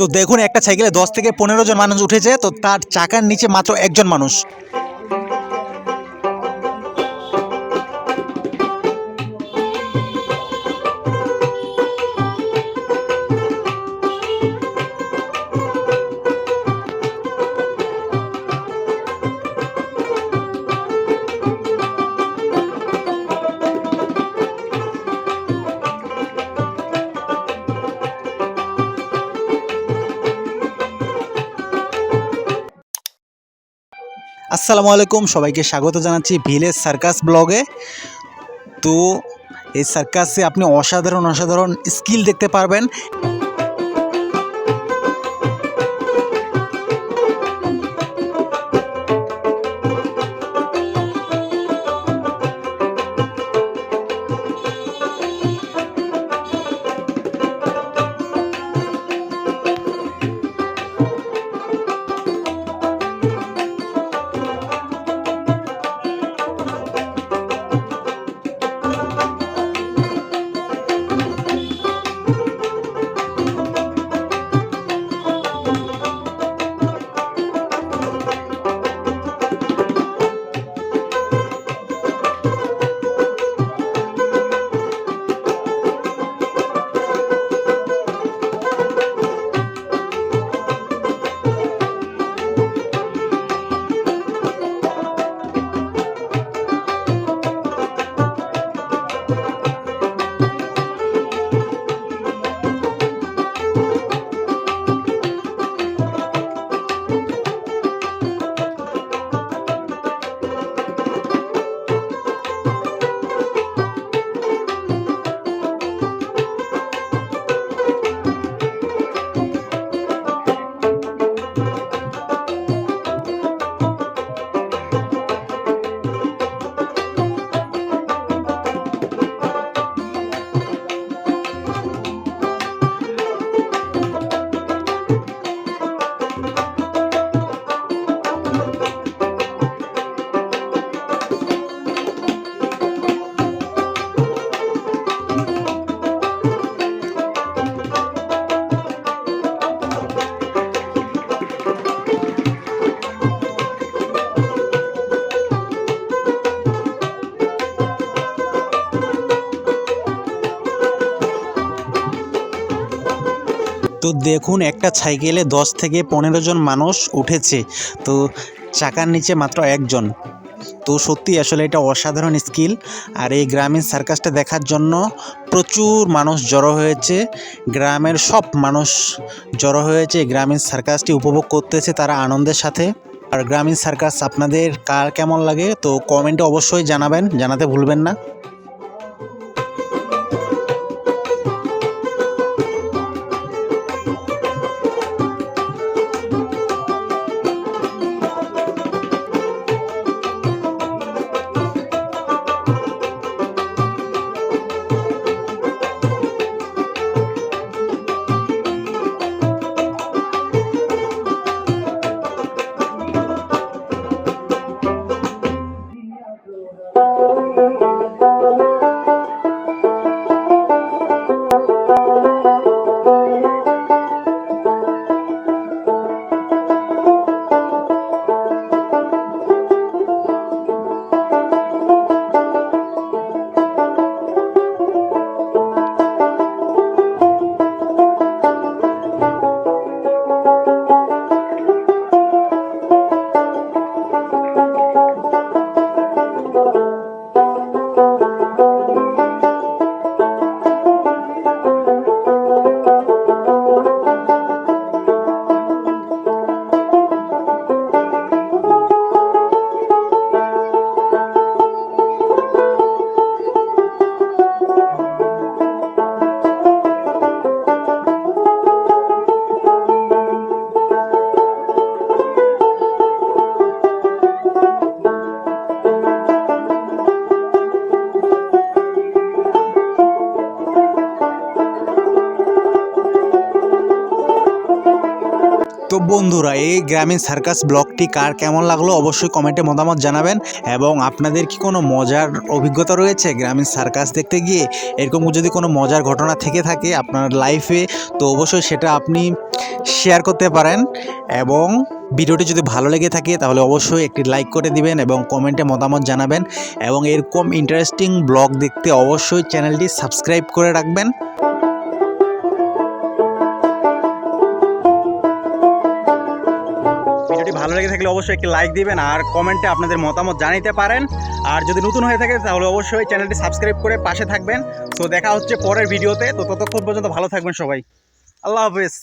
তো দেখুন, একটা সাইকেলে দশ থেকে পনেরো জন মানুষ উঠেছে, তো তার চাকার নিচে মাত্র একজন মানুষ। আসসালামু আলাইকুম, সবাইকে স্বাগত জানাচ্ছি ভিলেজ সার্কাস ব্লগে। তো এই সার্কাসে আপনি অসাধারণ অসাধারণ স্কিল দেখতে পারবেন। তো দেখুন, একটা সাইকেলে দশ থেকে পনেরো জন মানুষ উঠেছে। তো চাকার নিচে মাত্র একজন। তো সত্যি আসলে এটা অসাধারণ স্কিল। আর এই গ্রামীণ সার্কাসটা দেখার জন্য প্রচুর মানুষ জড়ো হয়েছে। গ্রামের সব মানুষ জড়ো হয়েছে। গ্রামীণ সার্কাসটি উপভোগ করতেছে তারা আনন্দের সাথে। আর গ্রামীণ সার্কাস আপনাদের কার কেমন লাগে, তো কমেন্টে অবশ্যই জানাবেন। জানাতে ভুলবেন না। তো বন্ধুরা, এই গ্রামীণ সার্কাস ব্লগটি কার কেমন লাগল অবশ্যই কমেন্টে মতামত জানাবেন। এবং আপনাদের কি কোনো মজার অভিজ্ঞতা রয়েছে গ্রামীণ সার্কাস দেখতে গিয়ে? এরকম যদি কোনো মজার ঘটনা থেকে থাকে আপনার লাইফে তো অবশ্যই সেটা আপনি শেয়ার করতে পারেন। এবং ভিডিওটি যদি ভালো লেগে থাকে, তাহলে অবশ্যই একটি লাইক করে দিবেন এবং কমেন্টে মতামত জানাবেন। এবং এরকম ইন্টারেস্টিং ব্লগ দেখতে অবশ্যই চ্যানেলটি সাবস্ক্রাইব করে রাখবেন। লেগে থাকলে অবশ্যই একটি লাইক দিবেন আর কমেন্টে আপনাদের মতামত জানাতে পারেন। আর যদি নতুন হয়ে থাকে, তাহলে অবশ্যই চ্যানেলটি সাবস্ক্রাইব করে পাশে থাকবেন। তো দেখা হচ্ছে পরের ভিডিওতে তো ততক্ষণ পর্যন্ত ভালো থাকবেন সবাই। আল্লাহ হাফেজ।